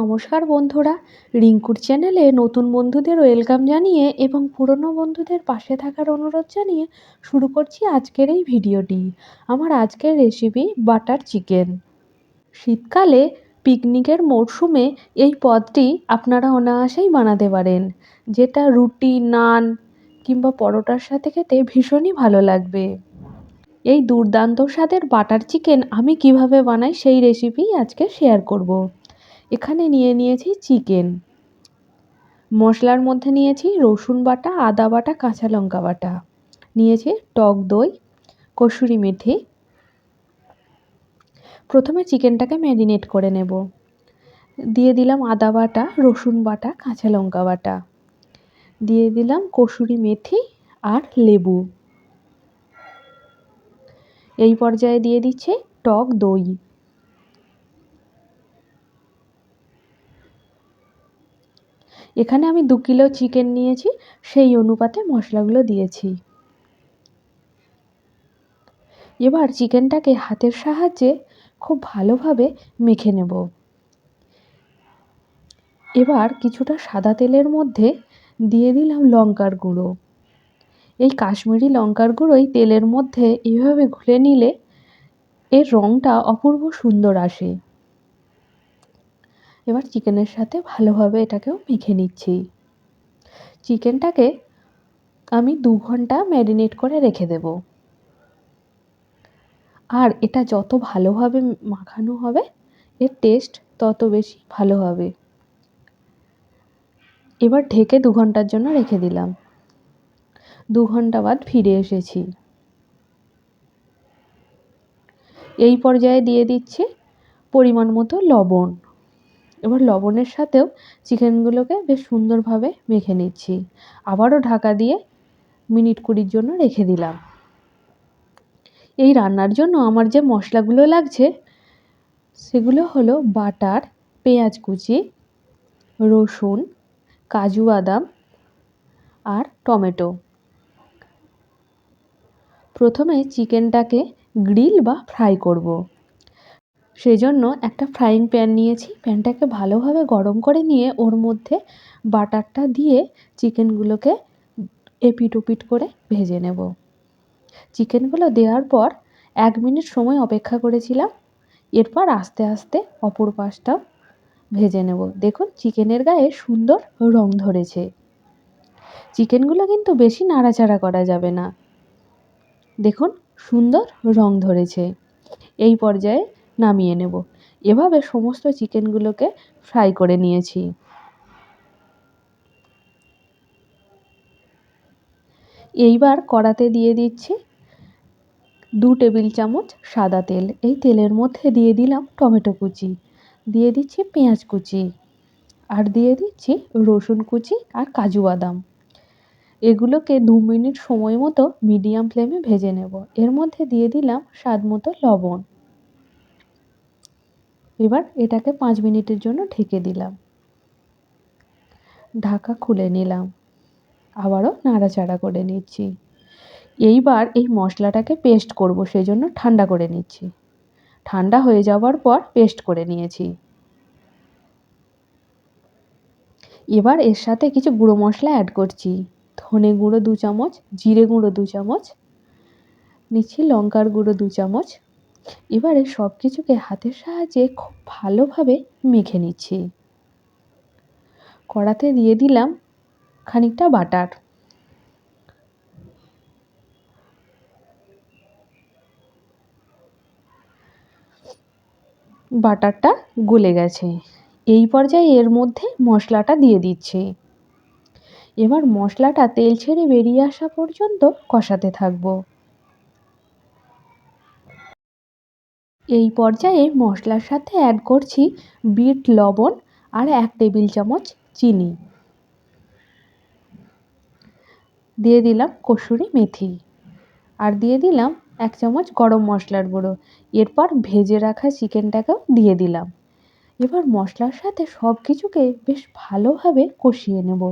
নমস্কার বন্ধুরা। রিঙ্কুর চ্যানেলে নতুন বন্ধুদের ওয়েলকাম জানিয়ে এবং পুরনো বন্ধুদের পাশে থাকার অনুরোধ জানিয়ে শুরু করছি আজকের এই ভিডিওটি। আমার আজকের রেসিপি বাটার চিকেন শীতকালে পিকনিকের মরশুমে এই পদটি আপনারা অনায়াসেই বানাতে পারেন, যেটা রুটি, নান কিংবা পরোটার সাথে খেতে ভীষণই ভালো লাগবে। এই দুর্দান্ত স্বাদের বাটার চিকেন আমি কীভাবে বানাই সেই রেসিপি আজকে শেয়ার করব। এখানে নিয়ে নিয়েছি চিকেন। মশলার মধ্যে নিয়েছি রসুন বাটা, আদা বাটা, কাঁচা লঙ্কা বাটা। নিয়েছি টক দই, কসুরি মেথি। প্রথমে চিকেনটাকে ম্যারিনেট করে নেব। দিয়ে দিলাম আদা বাটা, রসুন বাটা, কাঁচা লঙ্কা বাটা। দিয়ে দিলাম কসুরি মেথি আর লেবু। এই পর্যায়ে দিয়ে দিচ্ছে টক দই। এখানে আমি দু কিলো চিকেন নিয়েছি, সেই অনুপাতে মশলাগুলো দিয়েছি। এবার চিকেনটাকে হাতের সাহায্যে খুব ভালোভাবে মেখে নেব। এবার কিছুটা সাদা তেলের মধ্যে দিয়ে দিলাম লঙ্কার গুঁড়ো। এই কাশ্মীরি লঙ্কার গুঁড়োই তেলের মধ্যে এভাবে ঘুলে নিলে এর রঙটা অপূর্ব সুন্দর আসে। এবার চিকেনের সাথে ভালোভাবে এটাকেও মেখে নিচ্ছি। চিকেনটাকে আমি দু ঘণ্টা ম্যারিনেট করে রেখে দেব। আর এটা যত ভালোভাবে মাখানো হবে, এর টেস্ট তত বেশি ভালো হবে। এবার ঢেকে দু ঘণ্টার জন্য রেখে দিলাম। দু ঘণ্টা বাদ ফিরে এসেছি। এই পর্যায়ে দিয়ে দিচ্ছি পরিমাণ মতো লবণ। এবার লবণের সাথেও চিকেনগুলোকে বেশ সুন্দরভাবে মেখে নিচ্ছি। আবারও ঢাকা দিয়ে মিনিট কুড়ির জন্য রেখে দিলাম। এই রান্নার জন্য আমার যে মশলাগুলো লাগছে, সেগুলো হলো বাটার, পেঁয়াজ কুচি, রসুন, কাজু বাদাম আর টমেটো। প্রথমে চিকেনটাকে গ্রিল বা ফ্রাই করব। সেজন্য একটা ফ্রাইং প্যান নিয়েছি। প্যানটাকে ভালোভাবে গরম করে নিয়ে ওর মধ্যে বাটারটা দিয়ে চিকেনগুলোকে এপিট ওপিট করে ভেজে নেব। চিকেনগুলো দেওয়ার পর এক মিনিট সময় অপেক্ষা করেছিলাম। এরপর আস্তে আস্তে অপর পাশটাও ভেজে নেব। দেখুন, চিকেনের গায়ে সুন্দর রং ধরেছে। চিকেনগুলো কিন্তু বেশি নাড়াচাড়া করা যাবে না। দেখুন, সুন্দর রং ধরেছে। এই পর্যায়ে নামিয়ে নেব। এভাবে সমস্ত চিকেনগুলোকে ফ্রাই করে নিয়েছি। এইবার কড়াতে দিয়ে দিচ্ছি দু টেবিল চামচ সাদা তেল। এই তেলের মধ্যে দিয়ে দিলাম টমেটো কুচি। দিয়ে দিচ্ছি পেঁয়াজ কুচি। আর দিয়ে দিচ্ছি রসুন কুচি আর কাজু বাদাম। এগুলোকে দু মিনিট সময় মতো মিডিয়াম ফ্লেমে ভেজে নেব। এর মধ্যে দিয়ে দিলাম স্বাদ মতো লবণ। এবার এটাকে পাঁচ মিনিটের জন্য ঢেকে দিলাম। ঢাকা খুলে নিলাম। আবারও নাড়াচাড়া করে নিচ্ছি। এইবার এই মশলাটাকে পেস্ট করব সেই জন্য ঠান্ডা করে নিচ্ছি। ঠান্ডা হয়ে যাওয়ার পর পেস্ট করে নিয়েছি। এবার এর সাথে কিছু গুঁড়ো মশলা অ্যাড করছি। ধনে গুঁড়ো দু চামচ, জিরে গুঁড়ো দু চামচ, নিচ্ছি লঙ্কার গুঁড়ো দু চামচ এবারে সব কিছুকে হাতের সাহায্যে খুব ভালোভাবে মেখে নিচ্ছি। কড়াতে দিয়ে দিলাম খানিকটা বাটার। বাটারটা গলে গেছে। এই পর্যায়ে এর মধ্যে মশলাটা দিয়ে দিচ্ছি। এবার মশলাটা তেল ছেড়ে বেরিয়ে আসা পর্যন্ত কষাতে থাকব। এই পর্যায়ে মশলার সাথে অ্যাড করছি বিট, লবণ আর এক টেবিল চামচ চিনি। দিয়ে দিলাম কসুরি মেথি আর দিয়ে দিলাম এক চামচ গরম মশলার গুঁড়ো। এরপর ভেজে রাখা চিকেনটাকেও দিয়ে দিলাম। এবার মশলার সাথে সব কিছুকে বেশ ভালোভাবে কষিয়ে নেব।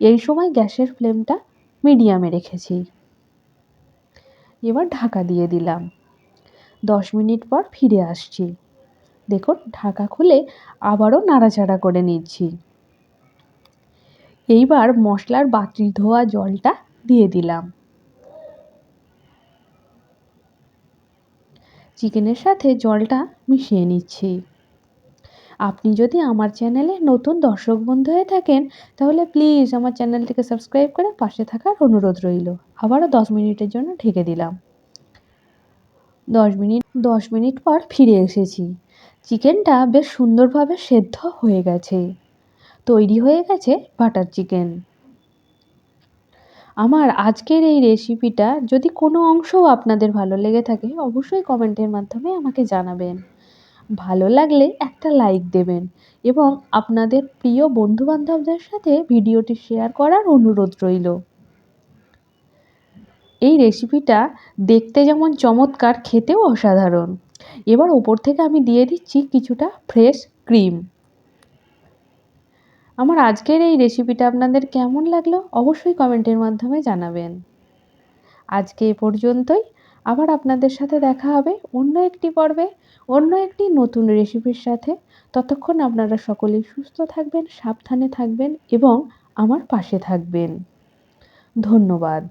এই সময় গ্যাসের ফ্লেমটা মিডিয়ামে রেখেছি। এবার ঢাকা দিয়ে দিলাম। দশ মিনিট পর ফিরে আসছি। দেখুন, ঢাকা খুলে আবারও নাড়াচাড়া করে নিচ্ছি। এইবার মশলার বাটি ধোয়া জলটা দিয়ে দিলাম। চিকেনের সাথে জলটা মিশিয়ে নিচ্ছি। আপনি যদি আমার চ্যানেলে নতুন দর্শক বন্ধু হয়ে থাকেন, তাহলে প্লিজ আমার চ্যানেলটিকে সাবস্ক্রাইব করে পাশে থাকার অনুরোধ রইল। আবারও দশ মিনিটের জন্য ঢেকে দিলাম। দশ মিনিট দশ মিনিট পর ফিরে এসেছি। চিকেনটা বেশ সুন্দরভাবে সেদ্ধ হয়ে গেছে। তৈরি হয়ে গেছে বাটার চিকেন। আমার আজকের এই রেসিপিটা যদি কোনো অংশও আপনাদের ভালো লেগে থাকে, অবশ্যই কমেন্টের মাধ্যমে আমাকে জানাবেন। ভালো লাগলে একটা লাইক দেবেন এবং আপনাদের প্রিয় বন্ধুবান্ধবদের সাথে ভিডিওটি শেয়ার করার অনুরোধ রইল। এই রেসিপিটা দেখতে যেমন চমৎকার, খেতেও অসাধারণ। এবার ওপর থেকে আমি দিয়ে দিচ্ছি কিছুটা ফ্রেশ ক্রিম আমার আজকের এই রেসিপিটা আপনাদের কেমন লাগল অবশ্যই কমেন্টের মাধ্যমে জানাবেন। আজকে এ পর্যন্তই। আবার আপনাদের সাথে দেখা হবে অন্য একটি পর্বে, অন্য একটি নতুন রেসিপির সাথে। ততক্ষণ আপনারা সকলেই সুস্থ থাকবেন, সাবধানে থাকবেন এবং আমার পাশে থাকবেন। ধন্যবাদ।